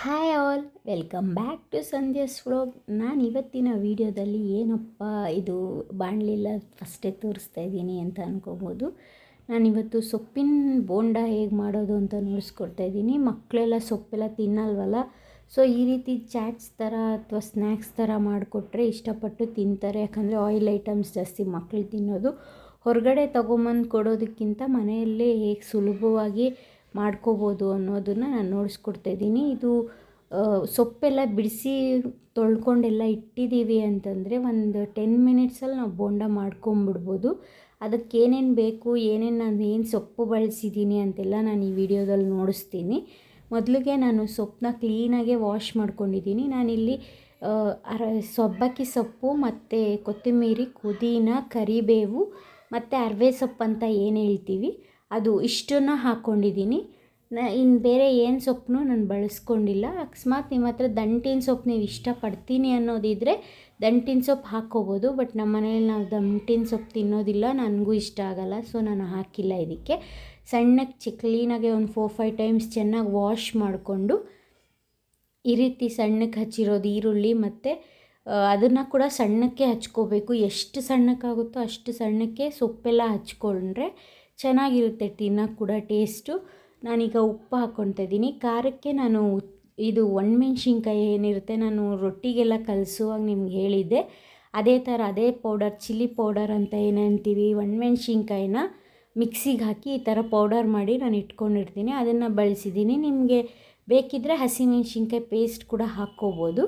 Hi all welcome back to Sandhya's vlog ನಾನು ಇವತ್ತಿನ ವಿಡಿಯೋದಲ್ಲಿ ಏನಪ್ಪ, ಇದು ಬಾಣಲಿಲ್ಲ ಫಸ್ಟೇ ತೋರಿಸ್ತಾ ಇದ್ದೀನಿ ಅಂತ ಅನ್ಕೋಬೋದು. ನಾನಿವತ್ತು ಸೊಪ್ಪಿನ ಬೋಂಡ ಹೇಗೆ ಮಾಡೋದು ಅಂತ ನೋಡಿಸ್ಕೊಡ್ತಾ ಇದ್ದೀನಿ. ಮಕ್ಕಳೆಲ್ಲ ಸೊಪ್ಪೆಲ್ಲ ತಿನ್ನಲ್ವಲ್ಲ? ಸೊ ಈ ರೀತಿ ಚಾಟ್ಸ್ ಥರ ಅಥವಾ ಸ್ನ್ಯಾಕ್ಸ್ ಥರ ಮಾಡಿಕೊಟ್ರೆ ಇಷ್ಟಪಟ್ಟು ತಿಂತಾರೆ. ಯಾಕಂದರೆ ಆಯಿಲ್ ಐಟಮ್ಸ್ ಜಾಸ್ತಿ ಮಕ್ಕಳು ತಿನ್ನೋದು. ಹೊರಗಡೆ ತೊಗೊಂಬಂದು ಕೊಡೋದಕ್ಕಿಂತ ಮನೆಯಲ್ಲೇ ಹೇಗೆ ಸುಲಭವಾಗಿ ಮಾಡ್ಕೋಬೋದು ಅನ್ನೋದನ್ನು ನಾನು ನೋಡಿಸ್ಕೊಡ್ತಾ ಇದ್ದೀನಿ. ಇದು ಸೊಪ್ಪೆಲ್ಲ ಬಿಡಿಸಿ ತೊಳ್ಕೊಂಡೆಲ್ಲ ಇಟ್ಟಿದ್ದೀವಿ ಅಂತಂದರೆ ಒಂದು ಟೆನ್ ಮಿನಿಟ್ಸಲ್ಲಿ ನಾವು ಬೋಂಡ ಮಾಡ್ಕೊಂಬಿಡ್ಬೋದು. ಅದಕ್ಕೆ ಏನೇನು ಬೇಕು, ಏನೇನು ನಾನು ಏನು ಸೊಪ್ಪು ಬಳಸಿದ್ದೀನಿ ಅಂತೆಲ್ಲ ನಾನು ಈ ವಿಡಿಯೋದಲ್ಲಿ ನೋಡಿಸ್ತೀನಿ. ಮೊದಲಿಗೆ ನಾನು ಸೊಪ್ಪನ್ನ ಕ್ಲೀನಾಗೆ ವಾಶ್ ಮಾಡ್ಕೊಂಡಿದ್ದೀನಿ. ನಾನಿಲ್ಲಿ ಅರ, ಸೊಬ್ಬಕ್ಕಿ ಸೊಪ್ಪು ಮತ್ತು ಕೊತ್ತಂಬರಿ, ಪುದೀನ, ಕರಿಬೇವು ಮತ್ತು ಅರವೆ ಸೊಪ್ಪು ಅಂತ ಏನು ಹೇಳ್ತೀವಿ. ಅದು ಇಷ್ಟನ್ನು ಹಾಕ್ಕೊಂಡಿದ್ದೀನಿ. ನ ಇನ್ನು ಬೇರೆ ಏನು ಸೊಪ್ಪನ್ನೂ ನಾನು ಬಳಸ್ಕೊಂಡಿಲ್ಲ. ಅಕಸ್ಮಾತ್ ನಿಮ್ಮ ಹತ್ರ ದಂಟಿನ ಸೊಪ್ಪು ನೀವು ಇಷ್ಟಪಡ್ತೀನಿ ಅನ್ನೋದಿದ್ದರೆ ದಂಟಿನ ಸೊಪ್ಪು ಹಾಕ್ಕೋಬೋದು. ಬಟ್ ನಮ್ಮ ಮನೇಲಿ ನಾವು ದಂಟಿನ ಸೊಪ್ಪು ತಿನ್ನೋದಿಲ್ಲ. ನನಗೂ ಇಷ್ಟ ಆಗಲ್ಲ. ಸೊ, ನಾನು ಹಾಕಿಲ್ಲ ಇದಕ್ಕೆ. ಸಣ್ಣಕ್ಕೆ ಚಿ ಕ್ಲೀನಾಗೆ ಒಂದು ಫೋರ್ ಫೈವ್ ಟೈಮ್ಸ್ ಚೆನ್ನಾಗಿ ವಾಶ್ ಮಾಡಿಕೊಂಡು ಈ ರೀತಿ ಸಣ್ಣಕ್ಕೆ ಹಚ್ಚಿರೋದು ಈರುಳ್ಳಿ ಮತ್ತು ಅದನ್ನು ಕೂಡ ಸಣ್ಣಕ್ಕೆ ಹಚ್ಕೋಬೇಕು. ಎಷ್ಟು ಸಣ್ಣಕ್ಕಾಗುತ್ತೋ ಅಷ್ಟು ಸಣ್ಣಕ್ಕೆ ಸೊಪ್ಪೆಲ್ಲ ಹಚ್ಕೊಂಡ್ರೆ ಚೆನ್ನಾಗಿರುತ್ತೆ ತಿನ್ನೋಕೆ ಕೂಡ ಟೇಸ್ಟು. ನಾನೀಗ ಉಪ್ಪು ಹಾಕ್ಕೊತಾ ಇದ್ದೀನಿ. ಖಾರಕ್ಕೆ ನಾನು ಇದು ಒಣಮೆಣ್ಸಿನ್ಕಾಯಿ ಏನಿರುತ್ತೆ ನಾನು ರೊಟ್ಟಿಗೆಲ್ಲ ಕಲಸುವಾಗ ನಿಮ್ಗೆ ಹೇಳಿದ್ದೆ. ಅದೇ ಥರ ಅದೇ ಪೌಡರ್, ಚಿಲ್ಲಿ ಪೌಡರ್ ಅಂತ ಏನಂತೀವಿ ಒಣಮೆಣ್ಸಿನ್ಕಾಯಿನ ಮಿಕ್ಸಿಗೆ ಹಾಕಿ ಈ ಥರ ಪೌಡರ್ ಮಾಡಿ ನಾನು ಇಟ್ಕೊಂಡಿರ್ತೀನಿ. ಅದನ್ನು ಬಳಸಿದ್ದೀನಿ. ನಿಮಗೆ ಬೇಕಿದ್ದರೆ ಹಸಿಮೆಣ್ಸಿನ್ಕಾಯಿ ಪೇಸ್ಟ್ ಕೂಡ ಹಾಕ್ಕೋಬೋದು.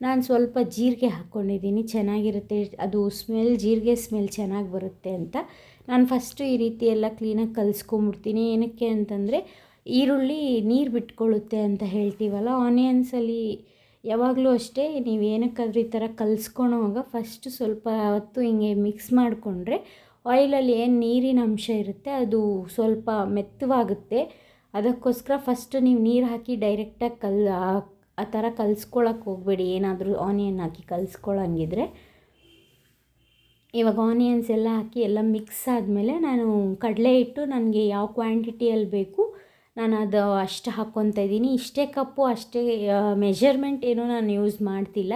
ನಾನು ಸ್ವಲ್ಪ ಜೀರಿಗೆ ಹಾಕ್ಕೊಂಡಿದ್ದೀನಿ. ಚೆನ್ನಾಗಿರುತ್ತೆ. ಅದು ಸ್ಮೆಲ್, ಜೀರಿಗೆ ಸ್ಮೆಲ್ ಚೆನ್ನಾಗಿ ಬರುತ್ತೆ ಅಂತ. ನಾನು ಫಸ್ಟು ಈ ರೀತಿ ಎಲ್ಲ ಕ್ಲೀನಾಗಿ ಕಲಿಸ್ಕೊಂಬಿಡ್ತೀನಿ. ಏನಕ್ಕೆ ಅಂತಂದರೆ, ಈರುಳ್ಳಿ ನೀರು ಬಿಟ್ಕೊಳ್ಳುತ್ತೆ ಅಂತ ಹೇಳ್ತೀವಲ್ಲ ಆನಿಯನ್ಸಲ್ಲಿ ಯಾವಾಗಲೂ ಅಷ್ಟೇ ನೀವು ಏನಕ್ಕಾದ್ರೂ ಈ ಥರ ಕಲಿಸ್ಕೊಳೋವಾಗ ಫಸ್ಟು ಸ್ವಲ್ಪ ಹೊತ್ತು ಹಿಂಗೆ ಮಿಕ್ಸ್ ಮಾಡಿಕೊಂಡ್ರೆ ಆಯಿಲಲ್ಲಿ ಏನು ನೀರಿನ ಅಂಶ ಇರುತ್ತೆ ಅದು ಸ್ವಲ್ಪ ಮೆತ್ತವಾಗುತ್ತೆ. ಅದಕ್ಕೋಸ್ಕರ ಫಸ್ಟ್ ನೀವು ನೀರು ಹಾಕಿ ಡೈರೆಕ್ಟಾಗಿ ಕಲ್ ಆ- ಥರ ಕಲಿಸ್ಕೊಳಕ್ಕೆ ಹೋಗಬೇಡಿ. ಏನಾದರೂ ಆನಿಯನ್ ಹಾಕಿ ಕಲಿಸ್ಕೊಳಂಗಿದ್ರೆ. ಇವಾಗ ಆನಿಯನ್ಸ್ ಎಲ್ಲ ಹಾಕಿ ಎಲ್ಲ ಮಿಕ್ಸ್ ಆದಮೇಲೆ ನಾನು ಕಡಲೆ ಹಿಟ್ಟು ನನಗೆ ಯಾವ ಕ್ವಾಂಟಿಟಿಯಲ್ಲಿ ಬೇಕು, ನಾನು ಅದು ಅಷ್ಟು ಹಾಕ್ಕೊತಾ ಇದ್ದೀನಿ. ಇಷ್ಟೇ ಕಪ್ಪು ಅಷ್ಟೇ ಮೆಜರ್ಮೆಂಟ್ ಏನೂ ನಾನು ಯೂಸ್ ಮಾಡ್ತಿಲ್ಲ.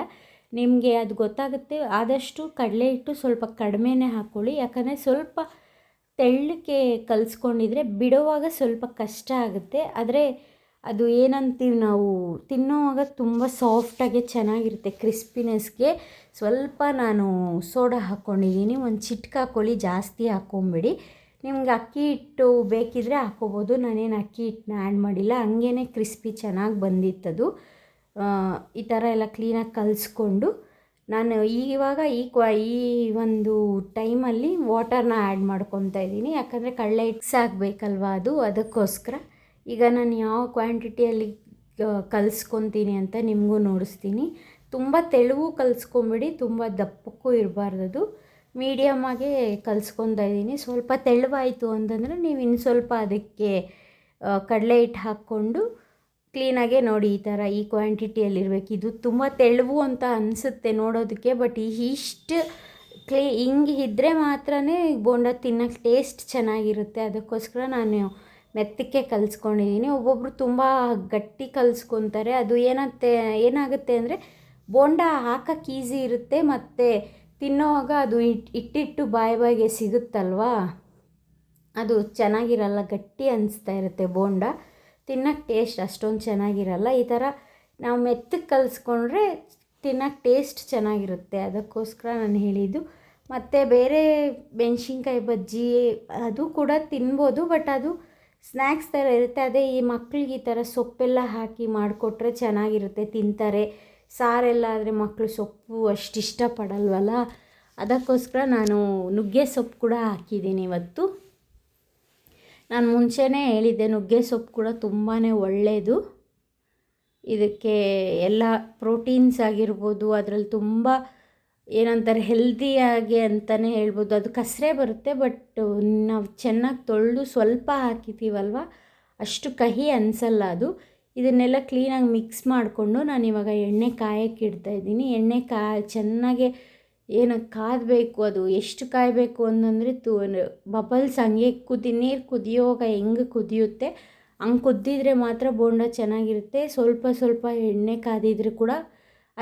ನಿಮಗೆ ಅದು ಗೊತ್ತಾಗುತ್ತೆ, ಆದಷ್ಟು ಕಡಲೆ ಹಿಟ್ಟು ಸ್ವಲ್ಪ ಕಡಿಮೆನೇ ಹಾಕ್ಕೊಳ್ಳಿ ಯಾಕಂದರೆ ಸ್ವಲ್ಪ ತೆಳ್ಳಕ್ಕೆ ಕಲಿಸ್ಕೊಂಡಿದ್ರೆ ಬಿಡುವಾಗ ಸ್ವಲ್ಪ ಕಷ್ಟ ಆಗುತ್ತೆ. ಆದರೆ ಅದು ಏನಂತೀವಿ ನಾವು, ತಿನ್ನೋವಾಗ ತುಂಬ ಸಾಫ್ಟಾಗಿ ಚೆನ್ನಾಗಿರುತ್ತೆ ಕ್ರಿಸ್ಪಿನೆಸ್ಗೆ ಸ್ವಲ್ಪ ನಾನು ಸೋಡಾ ಹಾಕ್ಕೊಂಡಿದ್ದೀನಿ ಒಂದು ಚಿಟ್ಕ ಹಾಕ್ಕೊಳ್ಳಿ ಜಾಸ್ತಿ ಹಾಕ್ಕೊಂಬಿಡಿ ನಿಮ್ಗೆ ಅಕ್ಕಿ ಹಿಟ್ಟು ಬೇಕಿದ್ರೆ ಹಾಕ್ಕೋಬೋದು ನಾನೇನು ಅಕ್ಕಿ ಹಿಟ್ಟನ್ನ ಆ್ಯಡ್ ಮಾಡಿಲ್ಲ ಹಂಗೇ ಕ್ರಿಸ್ಪಿ ಚೆನ್ನಾಗಿ ಬಂದಿತ್ತದು. ಈ ಥರ ಎಲ್ಲ ಕ್ಲೀನಾಗಿ ಕಲಿಸ್ಕೊಂಡು ನಾನು ಇವಾಗ ಈ ಕ್ವಾ, ಈ ಒಂದು ಟೈಮಲ್ಲಿ ವಾಟರ್ನ ಆ್ಯಡ್ ಮಾಡ್ಕೊತಾ ಇದ್ದೀನಿ ಯಾಕಂದರೆ ಕಡಲೆ ಹಿಟ್ಟು ಸಾಕಬೇಕಲ್ವ ಅದು, ಅದಕ್ಕೋಸ್ಕರ. ಈಗ ನಾನು ಯಾವ ಕ್ವಾಂಟಿಟಿಯಲ್ಲಿ ಕಲಿಸ್ಕೊತೀನಿ ಅಂತ ನಿಮಗೂ ನೋಡಿಸ್ತೀನಿ. ತುಂಬ ತೆಳುವು ಕಲಿಸ್ಕೊಂಬಿಡಿ, ತುಂಬ ದಪ್ಪಕ್ಕೂ ಇರಬಾರ್ದದು. ಮೀಡಿಯಮ್ಮಾಗೆ ಕಲ್ಸ್ಕೊತಾ ಇದ್ದೀನಿ. ಸ್ವಲ್ಪ ತೆಳುವಾಯಿತು ಅಂತಂದರೆ ನೀವು ಇನ್ನು ಸ್ವಲ್ಪ ಅದಕ್ಕೆ ಕಡಲೆ ಹಿಟ್ಟು ಹಾಕ್ಕೊಂಡು ಕ್ಲೀನಾಗೆ ನೋಡಿ ಈ ಥರ ಈ ಕ್ವಾಂಟಿಟಿಯಲ್ಲಿರಬೇಕು ಇದು ತುಂಬ ತೆಳುವು ಅಂತ ಅನಿಸುತ್ತೆ ನೋಡೋದಕ್ಕೆ, ಬಟ್ ಇಷ್ಟು ಕ್ಲೀ, ಹಿಂಗೆ ಇದ್ದರೆ ಮಾತ್ರ ಬೋಂಡ ತಿನ್ನೋಕ್ಕೆ ಟೇಸ್ಟ್ ಚೆನ್ನಾಗಿರುತ್ತೆ. ಅದಕ್ಕೋಸ್ಕರ ನಾನು ಮೆತ್ತಕ್ಕೆ ಕಲಿಸ್ಕೊಂಡಿದ್ದೀನಿ ಒಬ್ಬೊಬ್ಬರು ತುಂಬ ಗಟ್ಟಿ ಕಲಿಸ್ಕೊತಾರೆ. ಅದು ಏನತ್ತೆ ಏನಾಗುತ್ತೆ ಅಂದರೆ ಬೋಂಡ ಹಾಕಕ್ಕೆ ಈಸಿ ಇರುತ್ತೆ ಮತ್ತು ತಿನ್ನೋವಾಗ ಅದು ಇಟ್, ಇಟ್ಟಿಟ್ಟು ಬಾಯಿ ಬಾಯಿಗೆ ಸಿಗುತ್ತಲ್ವಾ? ಅದು ಚೆನ್ನಾಗಿರಲ್ಲ, ಗಟ್ಟಿ ಅನಿಸ್ತಾ ಇರುತ್ತೆ ಬೋಂಡ. ತಿನ್ನೋಕ್ಕೆ ಟೇಸ್ಟ್ ಅಷ್ಟೊಂದು ಚೆನ್ನಾಗಿರಲ್ಲ. ಈ ಥರ ನಾವು ಮೆತ್ತಗೆ ಕಲಿಸ್ಕೊಂಡ್ರೆ ತಿನ್ನೋಕ್ಕೆ ಟೇಸ್ಟ್ ಚೆನ್ನಾಗಿರುತ್ತೆ. ಅದಕ್ಕೋಸ್ಕರ ನಾನು ಹೇಳಿದ್ದು. ಮತ್ತು ಬೇರೆ ಮೆಣಸಿನ್ಕಾಯಿ ಬಜ್ಜಿ ಅದು ಕೂಡ ತಿನ್ಬೋದು, ಬಟ್ ಅದು ಸ್ನ್ಯಾಕ್ಸ್ ಥರ ಇರುತ್ತೆ. ಅದೇ ಈ ಮಕ್ಳಿಗೆ ಈ ಥರ ಸೊಪ್ಪೆಲ್ಲ ಹಾಕಿ ಮಾಡಿಕೊಟ್ರೆ ಚೆನ್ನಾಗಿರುತ್ತೆ, ತಿಂತಾರೆ. ಸಾರೆಲ್ಲ ಆದರೆ ಮಕ್ಕಳು ಸೊಪ್ಪು ಅಷ್ಟು ಇಷ್ಟಪಡಲ್ವಲ್ಲ? ಅದಕ್ಕೋಸ್ಕರ ನಾನು ನುಗ್ಗೆ ಸೊಪ್ಪು ಕೂಡ ಹಾಕಿದ್ದೀನಿ ಇವತ್ತು. ನಾನು ಮುಂಚೆನೇ ಹೇಳಿದ್ದೆ, ನುಗ್ಗೆ ಸೊಪ್ಪು ಕೂಡ ತುಂಬಾ ಒಳ್ಳೆಯದು ಇದಕ್ಕೆ ಎಲ್ಲ ಪ್ರೋಟೀನ್ಸ್ ಆಗಿರ್ಬೋದು, ಅದರಲ್ಲಿ ತುಂಬ ಏನಂತಾರೆ ಹೆಲ್ದಿಯಾಗಿ ಅಂತಲೇ ಹೇಳ್ಬೋದು. ಅದು ಕಸರೆ ಬರುತ್ತೆ ಬಟ್ ನಾವು ಚೆನ್ನಾಗಿ ತೊಳೆದು ಸ್ವಲ್ಪ ಹಾಕಿದ್ದೀವಲ್ವ ಅಷ್ಟು ಕಹಿ ಅನಿಸಲ್ಲ ಅದು. ಇದನ್ನೆಲ್ಲ ಕ್ಲೀನಾಗಿ ಮಿಕ್ಸ್ ಮಾಡಿಕೊಂಡು ನಾನು ಇವಾಗ ಎಣ್ಣೆ ಕಾಯಕ್ಕೆ ಇಡ್ತಾ ಇದ್ದೀನಿ. ಎಣ್ಣೆ ಕಾ, ಚೆನ್ನಾಗೆ ಏನು ಕಾದಬೇಕು ಅದು? ಎಷ್ಟು ಕಾಯಬೇಕು ಅಂತಂದರೆ ತು ಬಬಲ್ಸ್ ಹಂಗೆ ಕುದಿ, ನೀರು ಕುದಿಯೋವಾಗ ಹೆಂಗೆ ಕುದಿಯುತ್ತೆ? ಹಂಗೆ ಕುದ್ದಿದ್ರೆ ಮಾತ್ರ ಬೋಂಡ ಚೆನ್ನಾಗಿರುತ್ತೆ. ಸ್ವಲ್ಪ ಸ್ವಲ್ಪ ಎಣ್ಣೆ ಕಾದಿದ್ರೂ ಕೂಡ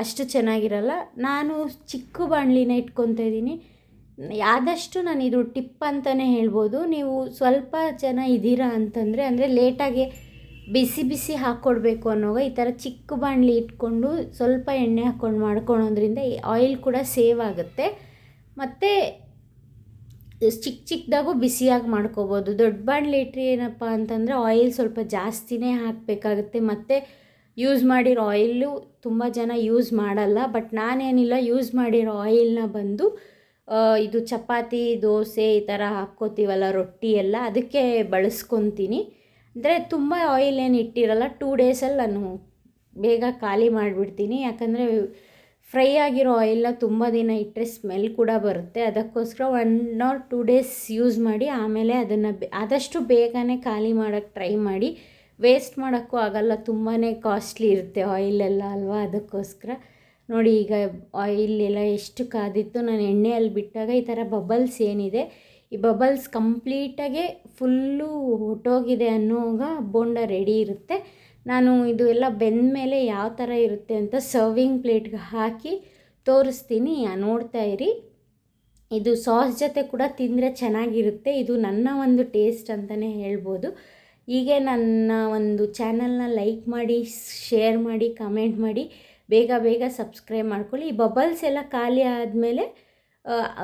ಅಷ್ಟು ಚೆನ್ನಾಗಿರಲ್ಲ. ನಾನು ಚಿಕ್ಕ ಬಾಣಲಿನ ಇಟ್ಕೊತಾ ಇದ್ದೀನಿ. ಆದಷ್ಟು ನಾನು ಇದು ಟಿಪ್ ಅಂತಲೇ ಹೇಳ್ಬೋದು. ನೀವು ಸ್ವಲ್ಪ ಜನ ಇದ್ದೀರಾ ಅಂತಂದರೆ, ಅಂದರೆ ಲೇಟಾಗಿ ಬಿಸಿ ಬಿಸಿ ಹಾಕ್ಕೊಡ್ಬೇಕು ಅನ್ನೋವಾಗ ಈ ಥರ ಚಿಕ್ಕ ಬಾಣಲಿ ಇಟ್ಕೊಂಡು ಸ್ವಲ್ಪ ಎಣ್ಣೆ ಹಾಕ್ಕೊಂಡು ಮಾಡ್ಕೊಳೋದ್ರಿಂದ ಆಯಿಲ್ ಕೂಡ ಸೇವ್ ಆಗುತ್ತೆ. ಮತ್ತು ಚಿಕ್ಕ ಚಿಕ್ಕದಾಗೂ ಬಿಸಿಯಾಗಿ ಮಾಡ್ಕೋಬೋದು. ದೊಡ್ಡ ಬಾಣಲಿ ಇಟ್ಟರೆ ಏನಪ್ಪ ಅಂತಂದರೆ ಆಯಿಲ್ ಸ್ವಲ್ಪ ಜಾಸ್ತಿನೇ ಹಾಕಬೇಕಾಗುತ್ತೆ. ಮತ್ತು ಯೂಸ್ ಮಾಡಿರೋ ಆಯಿಲ್ಲು ತುಂಬ ಜನ ಯೂಸ್ ಮಾಡಲ್ಲ ಬಟ್ ನಾನೇನಿಲ್ಲ ಯೂಸ್ ಮಾಡಿರೋ ಆಯಿಲ್ನ ಬಂದು ಇದು ಚಪಾತಿ, ದೋಸೆ ಈ ಥರ ಹಾಕ್ಕೋತೀವಲ್ಲ, ರೊಟ್ಟಿ ಎಲ್ಲ ಅದಕ್ಕೆ ಬಳಸ್ಕೊತೀನಿ. ಅಂದರೆ ತುಂಬ ಆಯಿಲ್ ಏನು ಇಟ್ಟಿರಲ್ಲ ಟೂ ಡೇಸಲ್ಲಿ ನಾನು ಬೇಗ ಖಾಲಿ ಮಾಡಿಬಿಡ್ತೀನಿ. ಯಾಕಂದರೆ ಫ್ರೈ ಆಗಿರೋ ಆಯಿಲ್ನ ತುಂಬ ದಿನ ಇಟ್ಟರೆ ಸ್ಮೆಲ್ ಕೂಡ ಬರುತ್ತೆ. ಅದಕ್ಕೋಸ್ಕರ one or two days use ಮಾಡಿ ಆಮೇಲೆ ಅದನ್ನು ಆದಷ್ಟು ಬೇಗನೆ ಖಾಲಿ ಮಾಡೋಕ್ಕೆ ಟ್ರೈ ಮಾಡಿ. ವೇಸ್ಟ್ ಮಾಡೋಕ್ಕೂ ಆಗಲ್ಲ ತುಂಬಾ ಕಾಸ್ಟ್ಲಿ ಇರುತ್ತೆ ಆಯಿಲೆಲ್ಲ ಅಲ್ವಾ ಅದಕ್ಕೋಸ್ಕರ. ನೋಡಿ ಈಗ ಆಯಿಲ್ ಎಲ್ಲ ಎಷ್ಟು ಕಾದಿತ್ತು, ನಾನು ಎಣ್ಣೆಯಲ್ಲಿ ಬಿಟ್ಟಾಗ ಈ ಥರ ಬಬಲ್ಸ್ ಏನಿದೆ, ಈ ಬಬಲ್ಸ್ ಕಂಪ್ಲೀಟಾಗೆ ಫುಲ್ಲು ಹೊಟ್ಟೋಗಿದೆ ಅನ್ನೋವಾಗ ಬೋಂಡ ರೆಡಿ ಇರುತ್ತೆ. ನಾನು ಇದು ಎಲ್ಲ ಬೆಂದ ಮೇಲೆ ಯಾವ ಥರ ಇರುತ್ತೆ ಅಂತ ಸರ್ವಿಂಗ್ ಪ್ಲೇಟ್ಗೆ ಹಾಕಿ ತೋರಿಸ್ತೀನಿ ನೋಡ್ತಾ ಇರಿ. ಇದು ಸಾಸ್ ಜೊತೆ ಕೂಡ ತಿಂದರೆ ಚೆನ್ನಾಗಿರುತ್ತೆ, ಇದು ನನ್ನ ಒಂದು ಟೇಸ್ಟ್ ಅಂತಲೇ ಹೇಳ್ಬೋದು. ಹೀಗೆ ನನ್ನ ಒಂದು ಚಾನಲ್ನ ಲೈಕ್ ಮಾಡಿ, ಶೇರ್ ಮಾಡಿ, ಕಮೆಂಟ್ ಮಾಡಿ, ಬೇಗ ಬೇಗ ಸಬ್ಸ್ಕ್ರೈಬ್ ಮಾಡ್ಕೊಳ್ಳಿ. ಈ ಬಬಲ್ಸ್ ಎಲ್ಲ ಖಾಲಿ ಆದಮೇಲೆ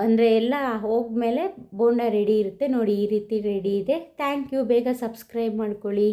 ಅಂದರೆ ಎಲ್ಲ ಹೋಗ್ಮೇಲೆ ಬೋಂಡ ರೆಡಿ ಇರುತ್ತೆ. ನೋಡಿ ಈ ರೀತಿ ರೆಡಿ ಇದೆ. ಥ್ಯಾಂಕ್ ಯು ಬೇಗ ಸಬ್ಸ್ಕ್ರೈಬ್ ಮಾಡ್ಕೊಳ್ಳಿ.